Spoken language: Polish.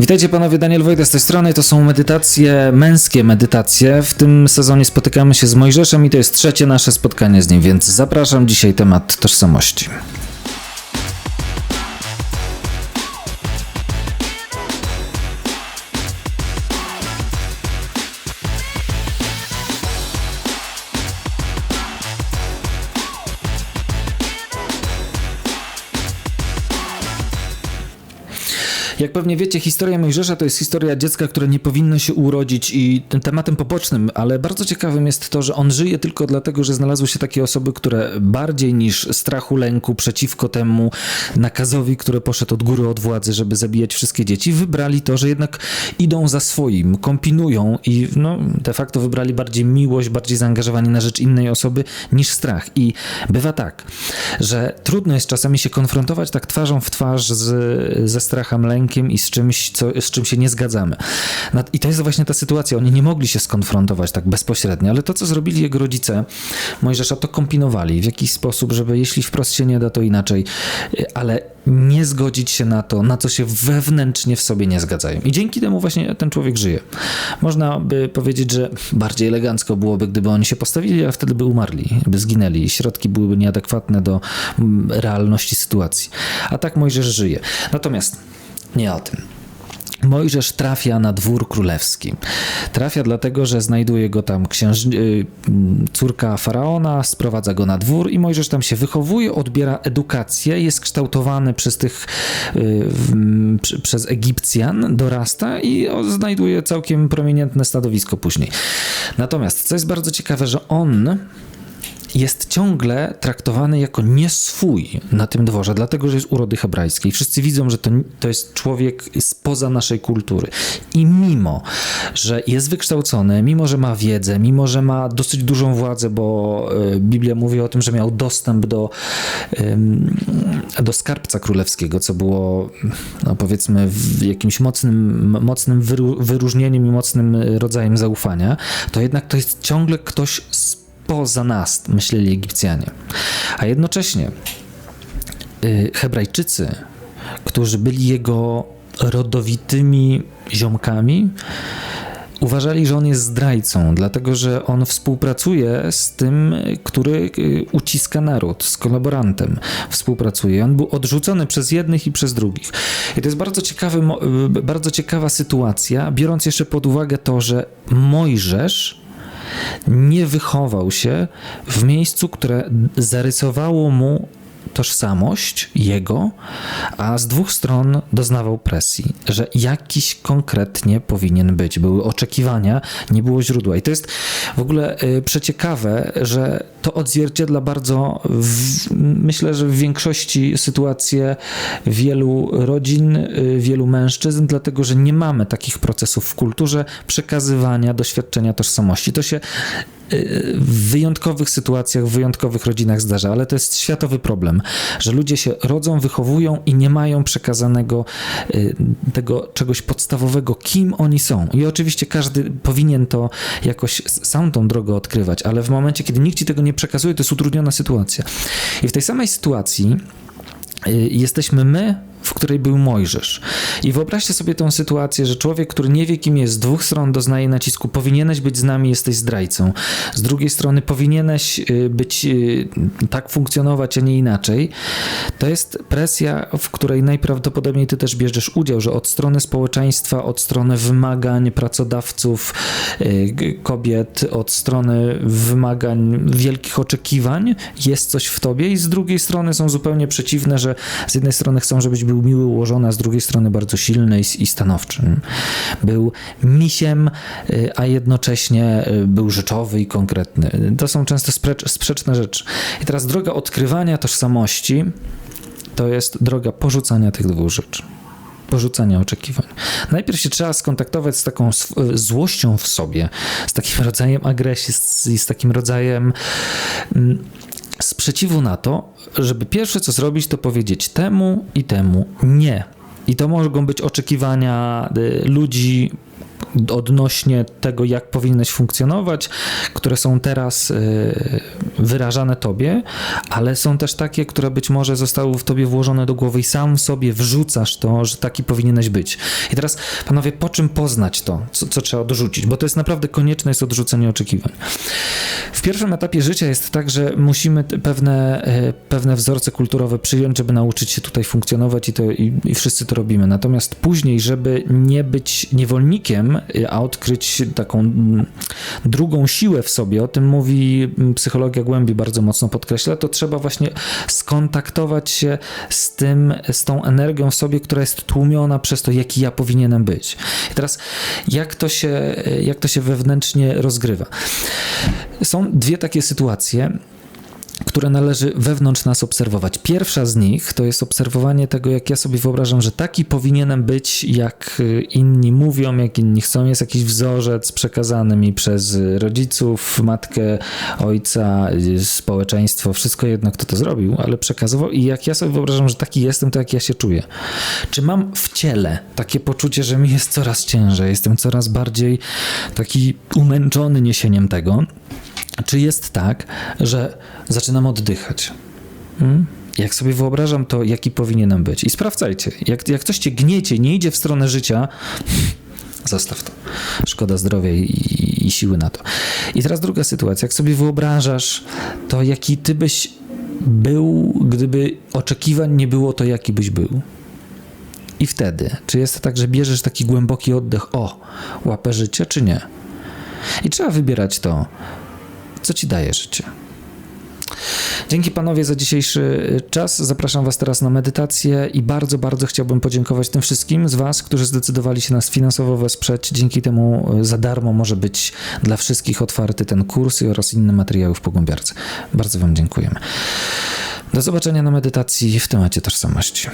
Witajcie panowie, Daniel Wojda z tej strony. To są medytacje, męskie medytacje. W tym sezonie spotykamy się z Mojżeszem i to jest trzecie nasze spotkanie z nim, więc zapraszam dzisiaj temat tożsamości. Jak pewnie wiecie, historia Mojżesza to jest historia dziecka, które nie powinno się urodzić i tym tematem pobocznym, ale bardzo ciekawym jest to, że on żyje tylko dlatego, że znalazły się takie osoby, które bardziej niż strachu, lęku przeciwko temu nakazowi, który poszedł od góry, od władzy, żeby zabijać wszystkie dzieci, wybrali to, że jednak idą za swoim, kombinują i no, de facto wybrali bardziej miłość, bardziej zaangażowanie na rzecz innej osoby niż strach. I bywa tak, że trudno jest czasami się konfrontować tak twarzą w twarz z, ze strachem, lękiem i z czymś, co, z czym się nie zgadzamy. I to jest właśnie ta sytuacja. Oni nie mogli się skonfrontować tak bezpośrednio, ale to, co zrobili jego rodzice Mojżesza, to kombinowali w jakiś sposób, żeby jeśli wprost się nie da, to inaczej, ale nie zgodzić się na to, na co się wewnętrznie w sobie nie zgadzają. I dzięki temu właśnie ten człowiek żyje. Można by powiedzieć, że bardziej elegancko byłoby, gdyby oni się postawili, a wtedy by umarli, by zginęli. Środki byłyby nieadekwatne do mm, realności sytuacji. A tak Mojżesz żyje. Natomiast nie o tym. Mojżesz trafia na dwór królewski. Trafia dlatego, że znajduje go tam księż... y, córka faraona, sprowadza go na dwór i Mojżesz tam się wychowuje, odbiera edukację, jest kształtowany przez tych, y, przez Egipcjan, dorasta i znajduje całkiem prominentne stanowisko później. Natomiast, co jest bardzo ciekawe, że on jest ciągle traktowany jako nie swój na tym dworze, dlatego że jest urody hebrajskiej. Wszyscy widzą, że to, to jest człowiek spoza naszej kultury. I mimo, że jest wykształcony, mimo, że ma wiedzę, mimo, że ma dosyć dużą władzę, bo e, Biblia mówi o tym, że miał dostęp do, do skarbca królewskiego, co było, no powiedzmy, jakimś mocnym, mocnym wyróżnieniem i mocnym rodzajem zaufania, to jednak to jest ciągle ktoś spoza nas, myśleli Egipcjanie. A jednocześnie y, Hebrajczycy, którzy byli jego rodowitymi ziomkami, uważali, że on jest zdrajcą, dlatego że on współpracuje z tym, który y, uciska naród, z kolaborantem współpracuje. On był odrzucony przez jednych i przez drugich. I to jest bardzo, ciekawy, y, bardzo ciekawa sytuacja, biorąc jeszcze pod uwagę to, że Mojżesz nie wychował się w miejscu, które zarysowało mu tożsamość jego, a z dwóch stron doznawał presji, że jakiś konkretnie powinien być. Były oczekiwania, nie było źródła. I to jest w ogóle y, przeciekawe, że to odzwierciedla bardzo, w, myślę, że w większości sytuacje wielu rodzin, y, wielu mężczyzn, dlatego że nie mamy takich procesów w kulturze przekazywania doświadczenia tożsamości. To się w wyjątkowych sytuacjach, w wyjątkowych rodzinach zdarza, ale to jest światowy problem, że ludzie się rodzą, wychowują i nie mają przekazanego y, tego czegoś podstawowego, kim oni są. I oczywiście każdy powinien to jakoś sam tą drogę odkrywać, ale w momencie, kiedy nikt ci tego nie przekazuje, to jest utrudniona sytuacja. I w tej samej sytuacji y, jesteśmy my, w której był Mojżesz. I wyobraźcie sobie tą sytuację, że człowiek, który nie wie, kim jest, z dwóch stron doznaje nacisku, powinieneś być z nami, jesteś zdrajcą. Z drugiej strony powinieneś y, być, y, tak funkcjonować, a nie inaczej. To jest presja, w której najprawdopodobniej ty też bierzesz udział, że od strony społeczeństwa, od strony wymagań pracodawców, kobiet, od strony wymagań, wielkich oczekiwań jest coś w tobie i z drugiej strony są zupełnie przeciwne, że z jednej strony chcą, żebyś był miły, ułożony, a z drugiej strony bardzo silny i, i stanowczy. Był misiem, y, a jednocześnie y, był rzeczowy i konkretny. To są często sprzeczne rzeczy. I teraz droga odkrywania tożsamości to jest droga porzucania tych dwóch rzeczy. Porzucania oczekiwań. Najpierw się trzeba skontaktować z taką sw- złością w sobie, z takim rodzajem agresji, z, z takim rodzajem mm, sprzeciwu na to, żeby pierwsze co zrobić, to powiedzieć temu i temu nie. I to mogą być oczekiwania y, ludzi, odnośnie tego, jak powinieneś funkcjonować, które są teraz y, wyrażane tobie, ale są też takie, które być może zostały w tobie włożone do głowy i sam sobie wrzucasz to, że taki powinieneś być. I teraz, panowie, po czym poznać to, co, co trzeba odrzucić? Bo to jest naprawdę konieczne jest odrzucenie oczekiwań. W pierwszym etapie życia jest tak, że musimy pewne, e, pewne wzorce kulturowe przyjąć, żeby nauczyć się tutaj funkcjonować i, to, i, i wszyscy to robimy. Natomiast później, żeby nie być niewolnikiem, e, a odkryć taką mm, drugą siłę w sobie, o tym mówi mm, psychologia głębi bardzo mocno podkreśla, to trzeba właśnie skontaktować się z tym, z tą energią w sobie, która jest tłumiona przez to, jaki ja powinienem być. I teraz, jak to się, jak to się wewnętrznie rozgrywa? Są dwie takie sytuacje, które należy wewnątrz nas obserwować. Pierwsza z nich to jest obserwowanie tego, jak ja sobie wyobrażam, że taki powinienem być, jak y, inni mówią, jak inni chcą. Jest jakiś wzorzec przekazany mi przez rodziców, matkę, ojca, y, społeczeństwo, wszystko jedno, kto to zrobił, ale przekazywał. I jak ja sobie wyobrażam, że taki jestem, to jak ja się czuję. Czy mam w ciele takie poczucie, że mi jest coraz ciężej, jestem coraz bardziej taki umęczony niesieniem tego? Czy jest tak, że zaczynam oddychać? Hmm? Jak sobie wyobrażam to, jaki powinienem być. I sprawdzajcie, jak, jak coś cię gniecie, nie idzie w stronę życia, zostaw to. Szkoda zdrowia i, i siły na to. I teraz druga sytuacja. Jak sobie wyobrażasz to, jaki ty byś był, gdyby oczekiwań nie było, to jaki byś był. I wtedy, czy jest tak, że bierzesz taki głęboki oddech, o, łapę życie, czy nie? I trzeba wybierać to, co ci daje życie. Dzięki panowie za dzisiejszy czas. Zapraszam was teraz na medytację i bardzo, bardzo chciałbym podziękować tym wszystkim z was, którzy zdecydowali się nas finansowo wesprzeć. Dzięki temu za darmo może być dla wszystkich otwarty ten kurs oraz inne materiały w Pogłębiarce. Bardzo wam dziękujemy. Do zobaczenia na medytacji w temacie tożsamości.